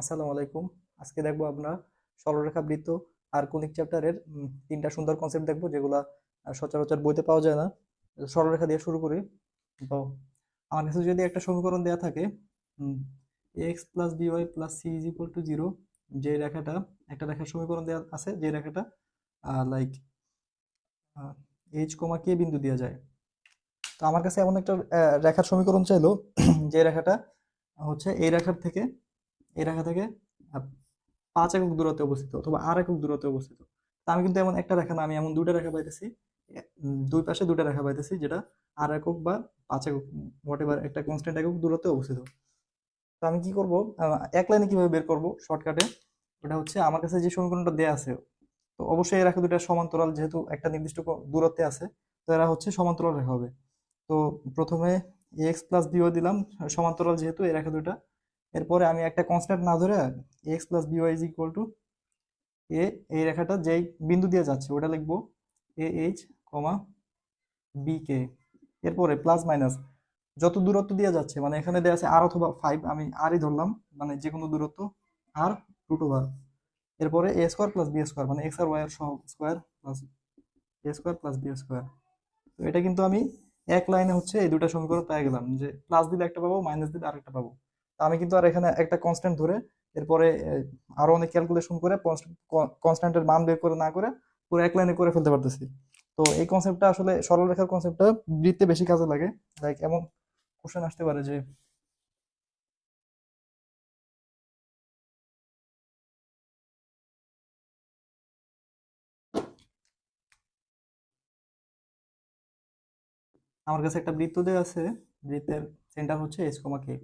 আসসালামু আলাইকুম। আজকে দেখব আমরা সরলরেখা বৃত্ত আর কনিক চ্যাপ্টারের তিনটা সুন্দর কনসেপ্ট দেখব যেগুলা সচরাচর বইতে পাওয়া যায় না। সরলরেখা দিয়ে শুরু করি। তো, আমার কাছে যদি একটা সমীকরণ দেওয়া থাকে x plus b y plus c is equal to zero যে রেখাটা, একটা রেখার সমীকরণ দেওয়া আছে যে রেখাটা লাইক এইচ কমা কে বিন্দু দেওয়া যায়। তো আমার কাছে এমন একটা রেখার সমীকরণ চাইলো, যে রেখাটা হচ্ছে এই রেখার থেকে এই রেখা থেকে পাঁচ একক দূরত্বে অবস্থিত অথবা আর একক দূরত্বে অবস্থিত। তা আমি কিন্তু এমন একটা রেখা না, আমি এমন দুইটা রেখা পাইতেছি দুই পাশে দুইটা রেখা পাইতেছি, যেটা আর একক বা পাঁচ একক হোয়াট এভার একটা কনস্ট্যান্ট একক দূরত্বে অবস্থিত। তো আমি কি করব? এক লাইনে কীভাবে বের করব? শর্টকাটে ওটা হচ্ছে আমার কাছে যে সমীকরণটা দেয়া আছে, তো অবশ্যই এই রেখা দুটা সমান্তরাল, যেহেতু একটা নির্দিষ্ট দূরত্বে আছে, তো এরা হচ্ছে সমান্তরাল রেখা হবে। তো প্রথমে এক্স প্লাস বিও দিলাম, সমান্তরাল যেহেতু এই রেখা দুটা এরপরে আমি একটা কনস্ট্যান্ট না ধরে x plus b y is equal to a এই রেখাটা যেই বিন্দু দিয়ে যাচ্ছে, ওটা লিখব এ এইচ কমা বি কে এরপরে প্লাস মাইনাস যত দূরত্ব দিয়ে যাচ্ছে মানে এখানে দেওয়া আছে আর অথবা ফাইভ আমি আরই ধরলাম মানে যে কোনো দূরত্ব আর রুট ওভার এরপরে A square plus B square মানে এক্স আর ওয়াই এর সহ square plus A square plus B square তো এটা কিন্তু আমি এক লাইনে হচ্ছে এই দুটা সমীকরণ পেয়ে গেলাম, যে প্লাস দিলে একটা পাবো মাইনাস দিলে আরেকটা পাবো। আমি কিন্তু আর এখানে একটা কনস্ট্যান্ট ধরে এরপরে আরও অনেক ক্যালকুলেশন করে কনস্ট্যান্টের মান বের করে না করে পুরো এক লাইনে করে ফেলতে পারতেছি। তো এই কনসেপ্টটা আসলে সরলরেখার কনসেপ্টটা বৃত্তে বেশি কাজে লাগে। লাইক এমন কোশ্চেন আসতে পারে যে আমার কাছে একটা বৃত্ত দেওয়া আছে, বৃত্তের সেন্টার হচ্ছে এস কমা কে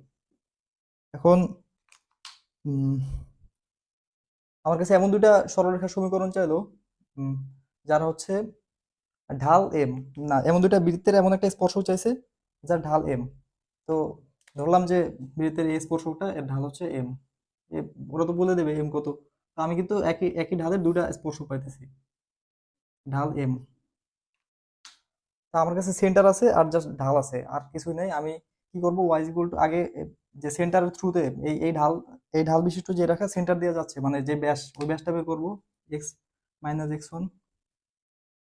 এখন আমার কাছে এমন দুইটা সরলরেখার সমীকরণ চাইলো যারা হচ্ছে ঢাল এম না, এমন দুইটা বৃত্তের এমন একটা স্পর্শ চাইছে, যার ঢাল এম তো ধরলাম যে বৃত্তের এই স্পর্শকটা, এর ঢাল হচ্ছে এম ওরা তো বলে দেবে এম কত। তো আমি কিন্তু একই একই ঢালের দুইটা স্পর্শক পাইতেছি। ঢাল এম তা আমার কাছে সেন্টার আছে আর জাস্ট ঢাল আছে, আর কিছুই নাই। আমি কি করব? ওয়াই ইকুয়াল টু আগে যে সেন্টারের থ্রুতে এই এই ঢাল এই ঢাল বিশিষ্ট যে রেখা সেন্টার দিয়ে যাচ্ছে মানে যে ব্যাস ওই ব্যাসটা বের করব x minus x one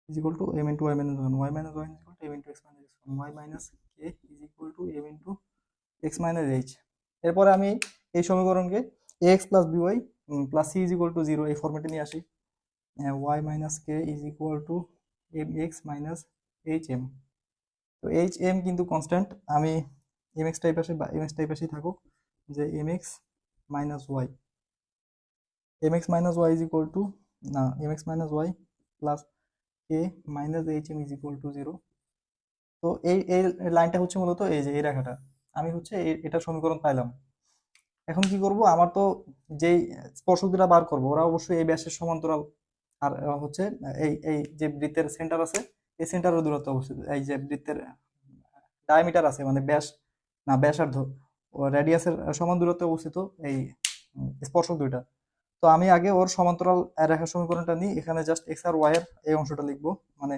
is equal to m into y minus 1 y minus 1 is equal to m into x minus x 1 y minus k is equal to m into x minus h. এরপরে আমি এই সমীকরণকে ax plus by plus c is equal to 0 এই ফরম্যাটে নিয়ে আসি। আহ, y minus k is equal to mx minus hm তো hm কিন্তু কনস্ট্যান্ট আমি mx টাইপ আসে বা mx টাইপ আসেই থাকুক, যে mx minus y mx minus y is equal to, না, mx minus y plus a minus h m is equal to zero তো এই এই লাইনটা হচ্ছে মূলত এই যে, এই রেখাটা। আমি হচ্ছে এই- এটার সমীকরণ পাইলাম। এখন কি করব? আমার তো যেই স্পর্শক দুটা বার করব, ওরা অবশ্যই এই ব্যাসের সমান্তরাল, আর হচ্ছে এই এই যে বৃত্তের সেন্টার আছে, এই সেন্টারের দূরত্ব অবস্থিত এই যে বৃত্তের ডায়ামিটার আছে মানে ব্যাস না, ব্যাসার্ধ। ও রেডিয়াসের সমান দূরত্বে অবস্থিত এই স্পর্শক দুইটা। তো আমি আগে ওর সমান্তরাল রেখার সমীকরণটা নিই। এখানে জাস্ট এক্স আর ওয়াই এর এই অংশটা লিখব। মানে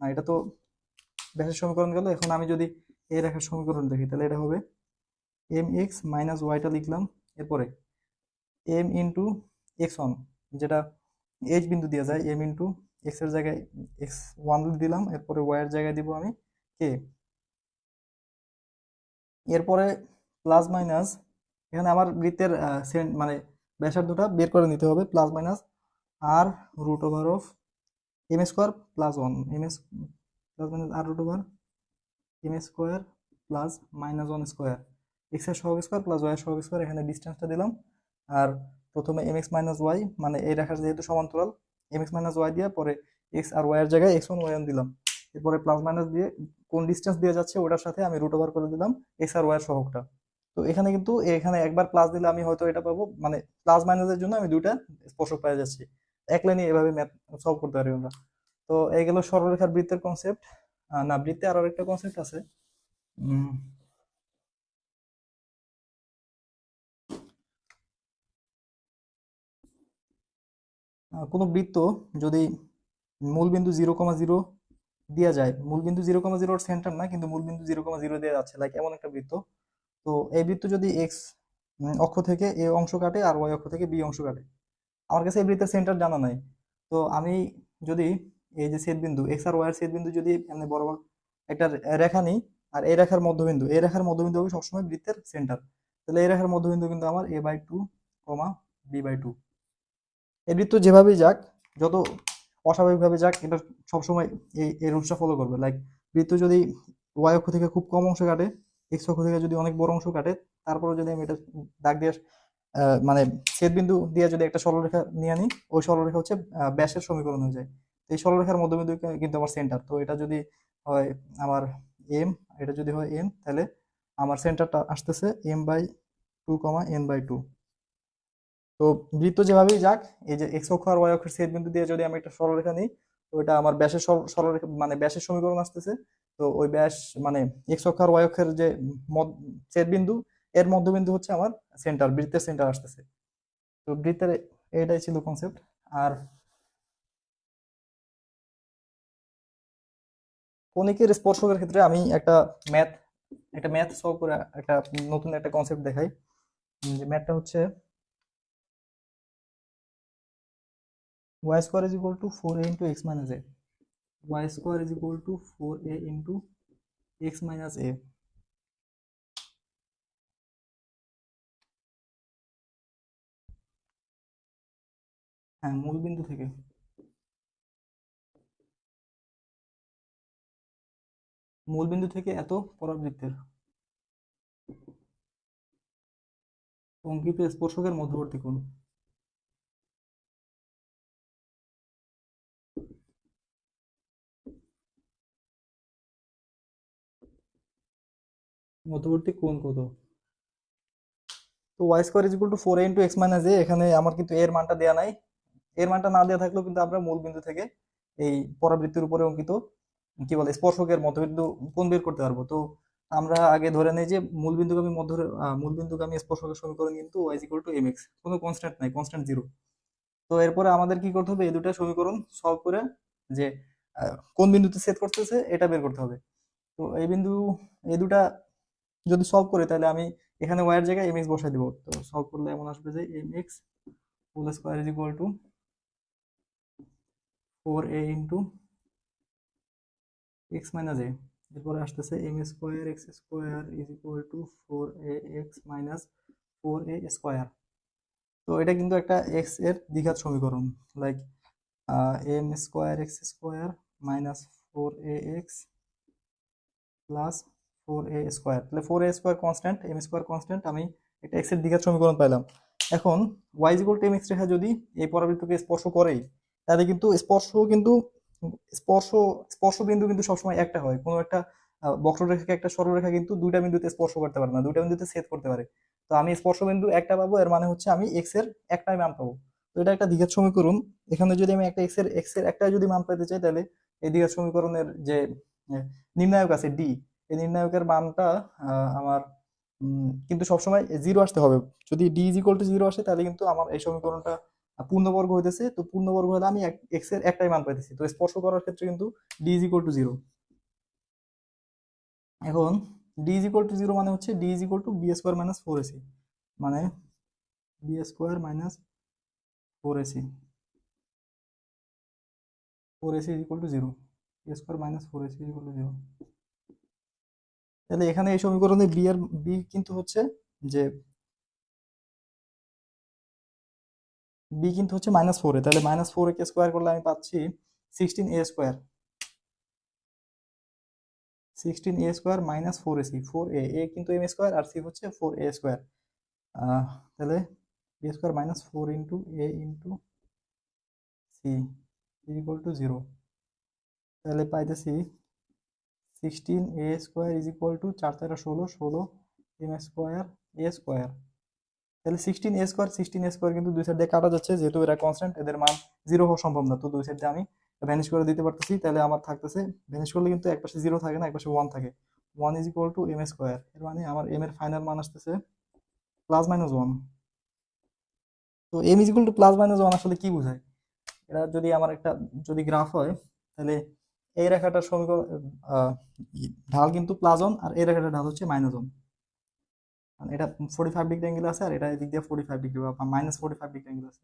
না, এটা তো ব্যাসের সমীকরণ গেল। এখন আমি যদি এই রেখার সমীকরণ দেখি, তাহলে এটা হবে এম এক্স মাইনাস ওয়াইটা লিখলাম এরপরে এম ইন্টু এক্স ওয়ান যেটা এইচ বিন্দু দিয়ে যায়। এম ইন্টু এক্সের জায়গায় এক্স ওয়ান দিলাম। এরপরে ওয়াই এর জায়গায় দিব আমি কে এরপরে প্লাস মাইনাস এখানে আমার বৃত্তের মানে ব্যাসার্ধটা বের করে নিতে হবে plus minus r root over of m square plus one m s plus minus r root over m square plus minus one square এক্সের সহগ স্কোয়ার প্লাস ওয়াই সহগ স্কোয়ার এখানে ডিস্টেন্সটা দিলাম। আর প্রথমে এম এক্স মাইনাস ওয়াই মানে এই রেখার যেহেতু সমান্তরাল এম এক্স মাইনাস ওয়াই দিয়ে পরে এক্স আর ওয়াই এর জায়গায় এক্স ওয়ান ওয়াই ওয়ান দিলাম। এরপরে প্লাস মাইনাস দিয়ে কোন ডিস্টেন্স দিয়ে যাচ্ছে ওটার সাথে আমি রুট ওভার করে দিলাম এক্স আর ওয়াই সহগটা। তো এখানে কিন্তু এখানে একবার প্লাস দিলে আমি হয়তো এটা পাবো মানে প্লাস মাইনাসের জন্য আমি দুইটা স্পর্শক পেয়ে যাচ্ছি। এক লাইনে এভাবে ম্যাথ সলভ করতে পারি আমরা। তো এই গেল সরলরেখার বৃত্তের কনসেপ্ট না, বৃত্তে আরও একটা কনসেপ্ট আছে। কোনো বৃত্ত যদি মূল বিন্দু জিরো কমা জিরো দেওয়া যায়। মূল বিন্দু জিরো কমা জিরোর সেন্টার না, কিন্তু মূল বিন্দু জিরো কমা জিরো দেওয়া যাচ্ছে লাইক এমন একটা বৃত্ত। তো এই বৃত্ত যদি এক্স অক্ষ থেকে এ অংশ কাটে আর ওয়াই অক্ষ থেকে বি অংশ কাটে। আমার কাছে এই বৃত্তের সেন্টার জানা নাই। তো আমি যদি এই যে ছেদ বিন্দু এক্স আর ওয়াই এর ছেদ বিন্দু যদি এমনি বরাবর একটা রেখা নিই, আর এই রেখার মধ্যবিন্দু, এই রেখার মধ্যবিন্দু হবে সবসময় বৃত্তের সেন্টার তাহলে এই রেখার মধ্যবিন্দু কিন্তু আমার a by two comma b by two এই বৃত্ত যেভাবেই যাক, যত অস্বাভাবিকভাবে যাক, এটা সবসময় এই এই রুলসটা ফলো করবে। লাইক বৃত্ত যদি ওয়াই অক্ষ থেকে খুব কম অংশ কাটে এক্স অক্ষ থেকে যদি অনেক বড় অংশ কাটে তারপরে যদি আমি এটা দাগ দিয়ে মানে ছেদ বিন্দু দিয়ে যদি একটা সরলরেখা নিয়ে নিই ওই সরলরেখা হচ্ছে ব্যাসের সমীকরণ হয়ে যায়। এই সরলরেখার মধ্যবিন্দু কিন্তু আমার সেন্টার তো এটা যদি হয় আমার এম এটা যদি হয় এন তাহলে আমার সেন্টারটা আসতেছে m by two comma n by two তো বৃত্ত যেভাবেই যাক, এই যে এক্স অক্ষ আর ওয়াই অক্ষের ছেদ বিন্দু দিয়ে যদি আমি একটা সরলরেখা নিই, তো এটা আমার ব্যাসের সরলরেখা মানে ব্যাসের সমীকরণ আসতেছে। তো ওই ব্যাস মানে এক্স অক্ষ আর ওয়াই অক্ষের যে ছেদ বিন্দু এর মধ্যবিন্দু হচ্ছে আমার সেন্টার বৃত্তের সেন্টার আসতেছে। তো বৃত্তের এটাই ছিল কনসেপ্ট আর কণিকের স্পর্শকের ক্ষেত্রে আমি একটা ম্যাথ একটা ম্যাথ সলভ করে একটা নতুন একটা কনসেপ্ট দেখাই। যে ম্যাথটা হচ্ছে y square is equal to 4a into x minus a y square is equal to 4a into x minus a হ্যাঁ মূল বিন্দু থেকে মূল বিন্দু থেকে এত পরাবৃত্তের অঙ্কিত স্পর্শকের মধ্যবর্তী কোণ মধ্যবর্তী কোণ কত? তো y square is equal to four into x minus a এখানে আমার কিন্তু এর মানটা দেওয়া নাই। এর মানটা না দেওয়া থাকলেও কিন্তু আমরা মূল বিন্দু থেকে এই পরাবৃত্তির উপরে অঙ্কিত কি বলে, স্পর্শকের মধ্যবিন্দু কোণ বের করতে পারব। তো আমরা আগে ধরে নেই যে মূল বিন্দুগামী মধ্য মূল বিন্দুগামী স্পর্শকের সমীকরণ কিন্তু y equal to m x কোনো কনস্ট্যান্ট নাই কনস্ট্যান্ট জিরো তো এরপরে আমাদের কি করতে হবে? এই দুটো সমীকরণ সলভ করে যে কোন বিন্দুতে সেট করতেছে, এটা বের করতে হবে। তো এই বিন্দু, এই দুটা যদি সলভ করি, তাহলে আমি এখানে এর জায়গায় mx বসাই দিব। তো সলভ করলে এমন আসবে যে mx whole square is equal to four a into x minus a এরপরে আসতেছে m square x square is equal to four a x minus four a square তো এটা কিন্তু একটা এক্সের দ্বিঘাত সমীকরণ। Like m square x square minus four a x plus four a square তাহলে four a square constant m square constant আমি একটা এক্সের দ্বিঘাত সমীকরণ পাইলাম। এখন y is equal to m x রেখা যদি এই পরাবৃত্তকে স্পর্শ করেই, তাহলে কিন্তু স্পর্শ কিন্তু, স্পর্শ স্পর্শ বিন্দু কিন্তু সবসময় একটা হয়। কোনো একটা বক্ররেখাকে একটা সরলরেখা কিন্তু দুইটা বিন্দুতে স্পর্শ করতে পারে না, দুইটা বিন্দুতে ছেদ করতে পারে। তো আমি স্পর্শ বিন্দু একটা পাবো, এর মানে হচ্ছে আমি এক্সের একটাই মান পাবো। তো এটা একটা দ্বিঘাত সমীকরণ। এখানে যদি আমি একটা এক্সের এক্সের যদি মান পেতে চাই, তাহলে এই দ্বিঘাত সমীকরণের যে নির্ণায়ক আছে ডি এই নির্ণায়কের মানটা আমার কিন্তু সবসময় জিরো আসতে হবে। যদি D is equal to zero আসে, তাহলে কিন্তু আমার এই সমীকরণটা পূর্ণবর্গ হইতেছে। তো পূর্ণবর্গ হলে আমি এক্সের একটাই মান পাইতেছি। তো স্পর্শ করার ক্ষেত্রে কিন্তু D is equal to zero এখন D is equal to zero মানে হচ্ছে D is equal to b square minus four ac মানে b square minus four ac four ac is equal to zero b square minus four ac is equal to zero তাহলে এখানে এই সমীকরণে B এর B কিন্তু হচ্ছে যে B কিন্তু হচ্ছে মাইনাস ফোরে তাহলে মাইনাস ফোর কে স্কোয়ার করলে আমি পাচ্ছি sixteen a square sixteen a square minus four a c four a a কিন্তু এম স্কোয়ার আর সি হচ্ছে ফোর এ স্কোয়ার তাহলে a square minus four into a into c equal to zero তাহলে পাইতেছি sixteen a square is equal to চার তেরো ষোলো ষোলো এম স্কোয়ার এ স্কোয়ার তাহলে sixteen a square sixteen a square কিন্তু দুই সাইড কাটা যাচ্ছে, যেহেতু এরা কনস্ট্যান্ট এদের মান জিরো হওয়া সম্ভব না। তো দুই সাইড আমি ভ্যানিশ করে দিতে পারতেছি, তাহলে আমার থাকতেছে ভ্যানিশ করলে কিন্তু এক পাশে জিরো থাকে না, এক পাশে ওয়ান থাকে। One is equal to m square এর মানে আমার এম এর ফাইনাল মান আসতেছে প্লাস মাইনাস ওয়ান তো m is equal to plus minus one আসলে কি বোঝায়? এটা যদি আমার একটা, যদি গ্রাফ হয়, তাহলে এই রেখাটা সমীকরণ ঢাল কিন্তু প্লাস ওয়ান আর এই রেখাটার ঢাল হচ্ছে মাইনাস ওয়ান এটা ফোর্টি ফাইভ ডিগ্রি অ্যাঙ্গেল আছে, আর এটা এদিক দিয়ে ফোর্টি ফাইভ ডিগ্রি বা minus forty five degree angle আছে।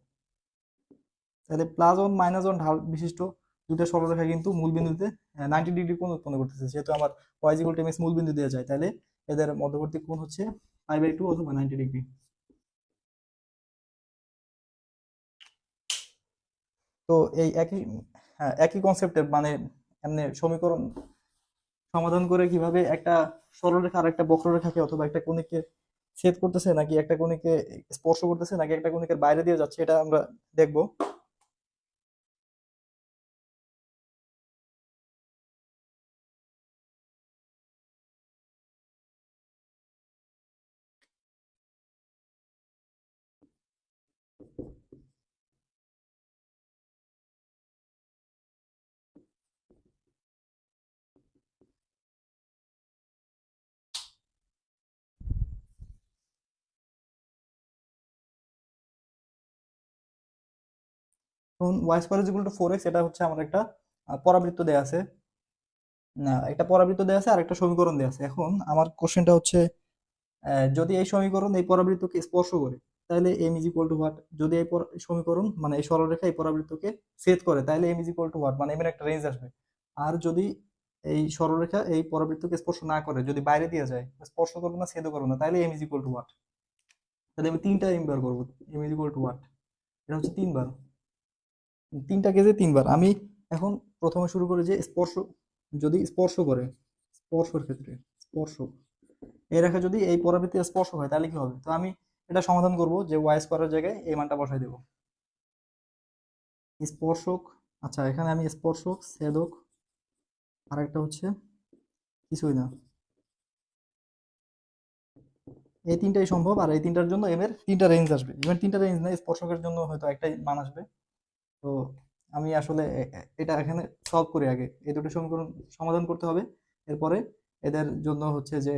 তাহলে প্লাস ওয়ান মাইনাস ওয়ান ঢাল বিশিষ্ট দুটো সরলরেখা কিন্তু মূল বিন্দুতে নাইনটি ডিগ্রি কোণ উৎপন্ন করতেছে। যেহেতু আমার ওয়াই ইকুয়াল টু মূল বিন্দু দেওয়া যায়, তাহলে এদের মধ্যবর্তী কোণ হচ্ছে পাই বাই টু অথবা নাইনটি ডিগ্রি তো এই একই হ্যাঁ একই কনসেপ্টের মানে এমনি সমীকরণ সমাধান করে কীভাবে একটা সরলরেখা আর একটা বক্ররেখাকে অথবা একটা কোণিকে ছেদ করতেছে নাকি একটা কোণিকে স্পর্শ করতেছে নাকি একটা কোণিকের বাইরে দিয়ে যাচ্ছে, এটা আমরা দেখব। এখন y square equal to four x এটা হচ্ছে আমার একটা পরাবৃত্ত দেয়া আছে। না, একটা পরাবৃত্ত দেয়া আছে আর একটা সমীকরণ দেয়া আছে। এখন আমার কোশ্চেনটা হচ্ছে যদি এই সমীকরণ এই পরাবৃত্তকে স্পর্শ করে, তাহলে m is equal to what যদি এই সমীকরণ মানে এই সরলরেখা এই পরাবৃত্তকে ছেদ করে, তাহলে m is equal to what মানে এম এর একটা রেঞ্জ আসবে। আর যদি এই সরলরেখা এই পরাবৃত্তকে স্পর্শ না করে, যদি বাইরে দিয়ে যায়, স্পর্শ করবে না, ছেদও করবে না, তাহলে m is equal to what তাহলে আমি তিনটা এম বার করব m is equal to what এটা হচ্ছে তিনবার। তিনটা কেজে তিনবার। আমি এখন প্রথমে শুরু করি যে স্পর্শ, যদি স্পর্শ করে, স্পর্শের ক্ষেত্রে, স্পর্শ। এই রেখা যদি এই পরাবৃত্তি স্পর্শ হয়, তাহলে কি হবে? তো আমি এটা সমাধান করব যে ওয়াই স্কোয়ারের জায়গায় এই মানটা বসাই দেব। স্পর্শক আচ্ছা এখানে আমি স্পর্শক, ছেদক আর একটা হচ্ছে কিছুই না। এই তিনটাই সম্ভব, আর এই তিনটার জন্য এম এর তিনটা রেঞ্জ আসবে। ইভেন তিনটা রেঞ্জ না, স্পর্শকের জন্য হয়তো একটাই মান আসবে। তো আমি আসলে এটা এখানে সলভ করি আগে। এই দুটো সমীকরণ সমাধান করতে হবে। এরপরে এদের জন্য হচ্ছে যে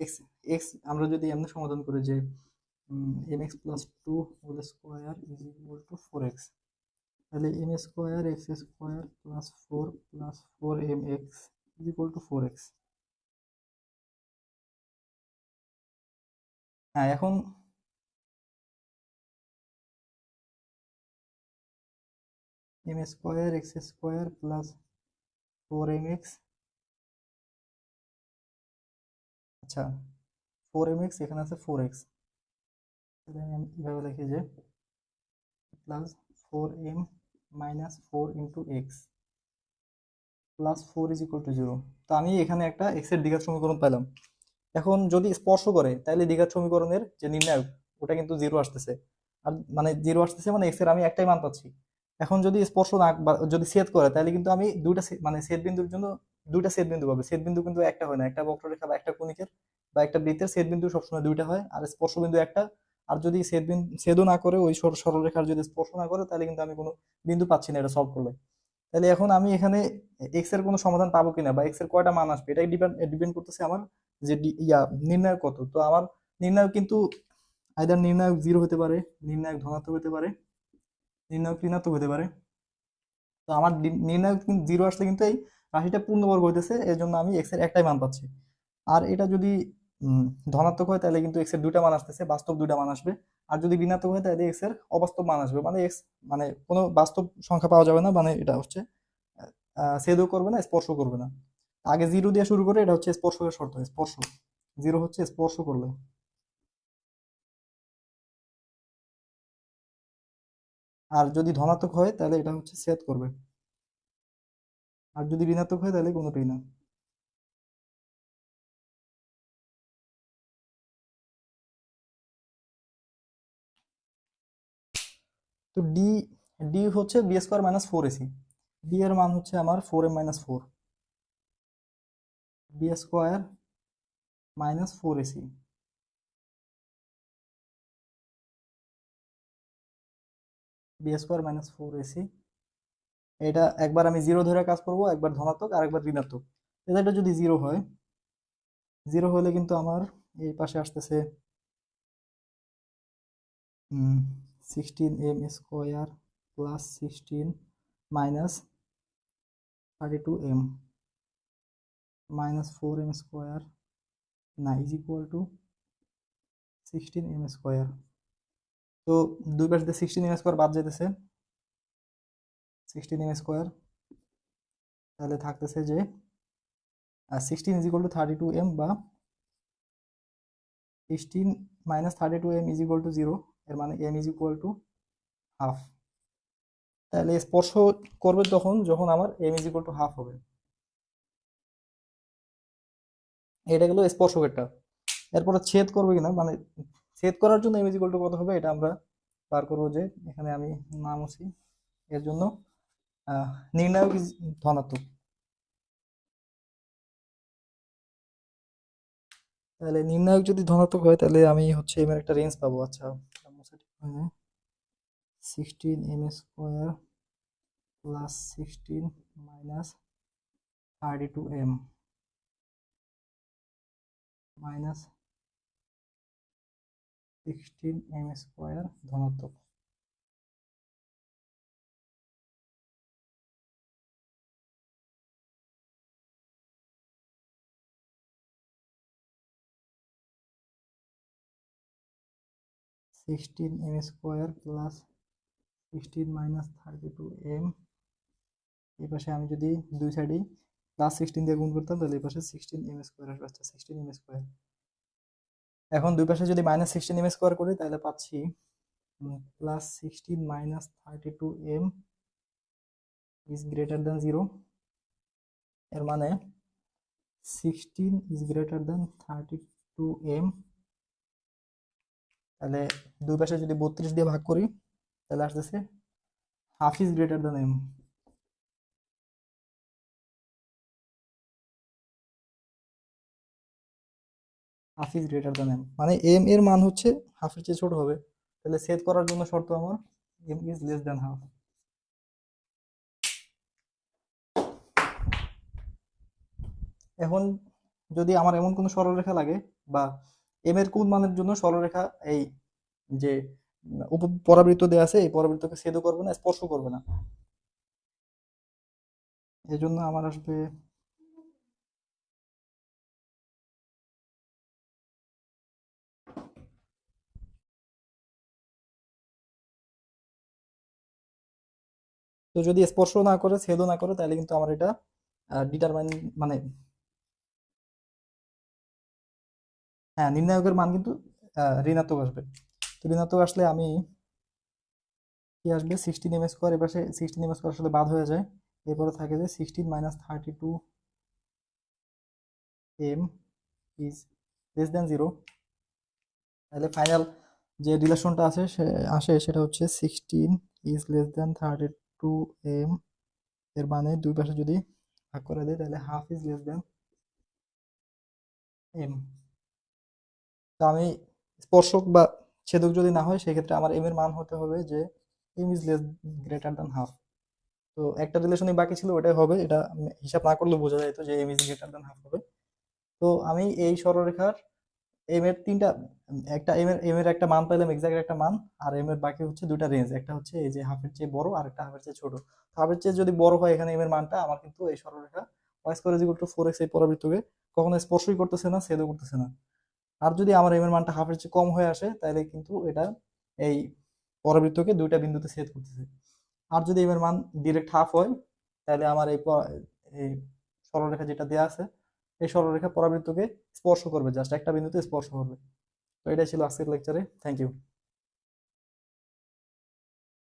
এক্স এক্স আমরা যদি এমনি সমাধান করি যে m x plus two whole square is equal to four x তাহলে m square x square plus four plus four m x is equal to four x হ্যাঁ এখন x square plus four m x আচ্ছা four m x এখানে আছে four x তাহলে আমি এভাবে লিখি যে plus four m minus four into x plus four is equal to zero তো আমি এখানে একটা এক্সের দ্বিঘাত সমীকরণ পেলাম। এখন যদি স্পর্শ করে, তাহলে দ্বিঘাত সমীকরণের যে নির্ণায়ক, ওটা কিন্তু জিরো আসতেছে। আর মানে জিরো আসতেছে মানে এক্সের আমি একটাই মান পাচ্ছি। এখন যদি স্পর্শ না যদি ছেদ করে, তাহলে কিন্তু আমি দুইটা মানে ছেদ বিন্দুর জন্য দুইটা ছেদ বিন্দু পাবে। ছেদ বিন্দু কিন্তু একটা হয় না, একটা বক্ররেখা বা একটা কণিকের বা একটা বৃত্তের ছেদ বিন্দু সবসময় দুইটা হয়, আর স্পর্শ বিন্দু একটা। আর যদি ছেদ বিন্দু ছেদও না করে, ওই সর- সরলরেখার যদি স্পর্শ না করে, তাহলে কিন্তু আমি কোনো বিন্দু পাচ্ছি না এটা সলভ করলে। তাহলে এখন আমি এখানে এক্সের কোনো সমাধান পাবো কিনা বা এক্সের কয়টা মান আসবে এটা ডিপেন্ড ডিপেন্ড করতেছে আমার যে ইয়া নির্ণায়ক কত। তো আমার নির্ণায়ক কিন্তু আইদার নির্ণায়ক জিরো হতে পারে, নির্ণায়ক ধনাত্মক হতে পারে নির্ণায়ক ঋণাত্মক হতে পারে। তো আমার নির্ণায়ক কিন্তু জিরো আসলে কিন্তু এই রাশিটা পূর্ণবর্গ হইতেছে এর জন্য আমি এক্সের একটাই মান পাচ্ছি। আর এটা যদি ধনাত্মক হয়, তাহলে কিন্তু এক্সের দুইটা মান আসতেছে, বাস্তব দুটা মান আসবে। আর যদি ঋণাত্মক হয়, তাহলে এক্সের অবাস্তব মান আসবে। মানে এক্স মানে কোনো বাস্তব সংখ্যা পাওয়া যাবে না মানে এটা হচ্ছে ছেদও করবে না স্পর্শ করবে না। আগে জিরো দিয়ে শুরু করে, এটা হচ্ছে স্পর্শের শর্ত, স্পর্শ। জিরো হচ্ছে স্পর্শ করলে। আর যদি ধনাত্মক হয়, তাহলে এটা হচ্ছে ছেদ করবে। আর যদি ঋণাত্মক হয়, তাহলে কোনোটাই না। তো ডি ডি হচ্ছে b square minus four a c D এর মান হচ্ছে আমার four m minus four b square minus four a c b square minus four a c এটা একবার আমি জিরো ধরে কাজ করব, একবার ধনাত্মক, আর একবার ঋণাত্মক। এটা যদি জিরো হয় জিরো হলে কিন্তু আমার এই পাশে আসতেছে sixteen m square plus sixteen minus thirty two m minus four m square না is equal to sixteen m square তো দুই পাশ দিয়ে সিক্সটিন এম স্কোয়ার বাদ যেতেছে সিক্সটিন এম স্কোয়ার তাহলে থাকতেছে যে sixteen is equal to thirty two m বা sixteen minus thirty two m is equal to zero এর মানে m is equal to half তাহলে স্পর্শ করবে তখন যখন আমার m is equal to half হবে। এটা গেল স্পর্শকেরটা এরপরে ছেদ করবে কিনা মানে ছেদ করার জন্য এম ইজ ইকুয়াল টু কত হবে? এটা আমরা বার করব যে এখানে আমি নাম আছি। এর জন্য নির্ণায়ক ধনাত্মক। তাহলে নির্ণায়ক যদি ধনাত্মক হয়, তাহলে আমি হচ্ছে এম এর একটা রেঞ্জ পাবো। আচ্ছা sixteen m square plus sixteen minus thirty two m minus sixteen m square ধনাত্মক। Sixteen m square plus sixteen minus thirty two m এই পাশে আমি যদি দুই সাইডেই প্লাস সিক্সটিন দিয়ে গুণ করতাম, তাহলে এই পাশে সিক্সটিন এম স্কোয়ার আসবে। আচ্ছা সিক্সটিন এম স্কোয়ার এখন দুই পাশে যদি মাইনাস সিক্সটিন এম স্কোয়ার করি, তাহলে পাচ্ছি plus sixteen minus thirty two m is greater than zero এর মানে sixteen is greater than thirty two m তাহলে দুই পাশে যদি বত্রিশ দিয়ে ভাগ করি, তাহলে আসতেছে half is greater than m half is greater than m মানে এম এর মান হচ্ছে হাফের চেয়ে ছোট হবে। তাহলে সেট করার জন্য শর্ত আমার m is less than half এখন যদি আমার এমন কোনো সরলরেখা লাগে বা এম এর কোন মানের জন্য সরলরেখা এই যে উপ পরাবৃত্ত দেওয়া আছে, এই পরাবৃত্তকে ছেদও করবে না স্পর্শ করবে না। এই জন্য আমার আসবে যদি স্পর্শ না করে, ছেদও না করে, তাহলে কিন্তু আমার এটা ডিটারমাইন মানে হ্যাঁ নির্ণায়কের মান কিন্তু ঋণাত্মক আসবে। তো ঋণাত্মক আসলে আমি কি আসবে? সিক্সটিন এম স্কোয়ার এবার সিক্সটিন এম স্কোয়ার আসলে বাদ হয়ে যায়। এরপরে থাকে যে sixteen minus thirty two m is less than zero তাহলে ফাইনাল যে রিলেশনটা আছে, সে, আসে, সেটা হচ্ছে sixteen is less than thirty two m এর মানে দুই পাশে যদি ভাগ করে দেয় তাহলে half is less than m তো আমি স্পর্শক বা ছেদক যদি না হয়, সেক্ষেত্রে আমার এম এর মান হতে হবে যে m is less greater than half তো একটা রিলেশনই বাকি ছিল, ওটাই হবে। এটা হিসাব না করলে বোঝা যেত যে m is greater than half হবে। তো আমি এই সরলরেখার এম এর তিনটা, একটা এম এর এম এর একটা মান পাইলাম এক্সাক্ট একটা মান, আর এম এর বাকি হচ্ছে দুটা রেঞ্জ একটা হচ্ছে এই যে হাফের চেয়ে বড় আর একটা হাফের চেয়ে ছোট। হাফের চেয়ে যদি বড় হয় এখানে এম এর মানটা, আমার কিন্তু এই সরলরেখা y square is to four x এই পরাবৃত্তকে কখনো স্পর্শই করতেছে না, ছেদও করতেছে না। আর যদি আমার এম এর মানটা হাফের চেয়ে কম হয়ে আসে তাহলে কিন্তু এটা এই পরাবৃত্তকে দুইটা বিন্দুতে ছেদ করতেছে। আর যদি এম এর মান ডিরেক্ট হাফ হয় তাহলে আমার এই সরলরেখা যেটা দেওয়া আছে এই সরলরেখা পরাবৃত্তকে স্পর্শ করবে জাস্ট একটা বিন্দুতে স্পর্শ করবে। তো এটাই ছিল আজকের লেকচারে থ্যাংক ইউ